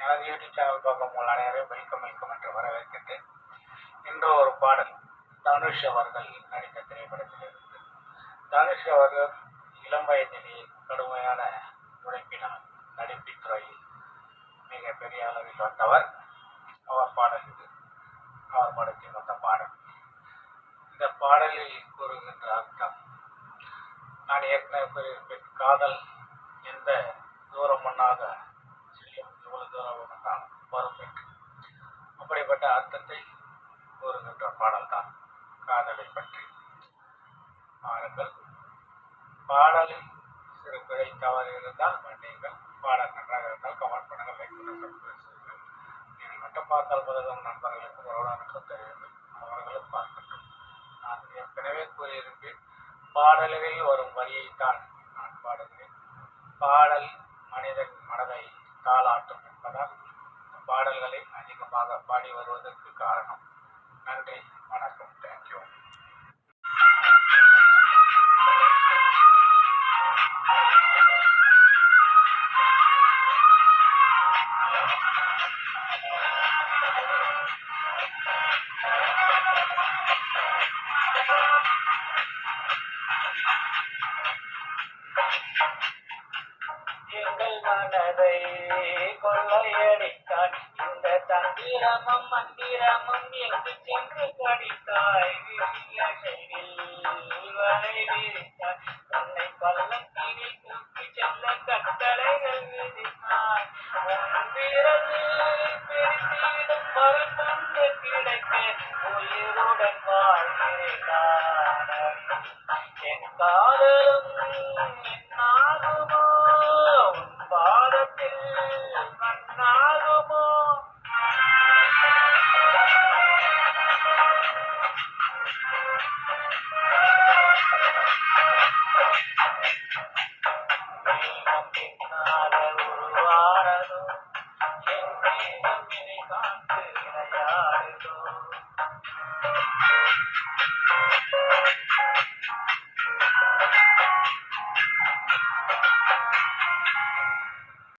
எனது YouTube channel பக்கம் உங்கள் அனைவரையும் வெல்கம் வெல்கம் என்று வரவேற்கின்றேன். இன்று ஒரு பாடல் தனுஷ் அவர்கள் நடித்த திரைப்படத்திலிருந்து தனுஷ் அவர்கள் இளம் வயதிலேயே கடுமையான உழைப்பினால் நடிப்புத் துறையில் மிக பெரிய அளவில் வந்தவர். அவர் பாடல் இது. அவர் படத்தில் வந்த பாடல். இந்த பாடலில் கூறுகின்ற அர்த்தம் நான் ஏற்கனவே காதல் எந்த தூரம் பண்ணாத செல்லும் இவ்வளவு தூரம் மண்ணாக வரும் என்று அப்படிப்பட்ட அர்த்தத்தை கூறுகின்ற பாடல்தான் காதலை பற்றி. பாருங்கள். பாடலில் சிறு பிழை தவறு இருந்தால் மன்னியுங்கள் பாடல் நன்றாக இருந்தால் கமெண்ட் பண்ணுங்கள் லைக் பண்ணுங்கள் நீங்கள் மட்டும் பார்த்தால் போதும் நண்பர்களுக்கு உறவுடனுக்கு தெரியுங்கள் அவர்களும் பார்க்கட்டும். நான் ஏற்கனவே கூறியிருப்பேன் பாடல்களில் வரும் வரியைத்தான் நான் பாடுகிறேன். பாடல் மனிதன் மனதை தாளாட்டும் என்பதால் பாடல்களை அதிகமாக பாடி வருவதற்கு காரணம். நன்றி. வணக்கம். தேங்க்யூ எங்கள் மனதை கொள்ளையடித்தாய் இந்த தந்திரமும் மந்திரமும் எங்கு சென்று கடித்தாய்? விழியசைவில் வலை விரித்தாய் உன்னை பள்ளத்தினில் தூக்கி செல்ல கட்டளைகள் விதித்தாய் உன் விரலில் பிரித்திடும் கிடைக்க உயிருடன் வாழ்கிறேன் என்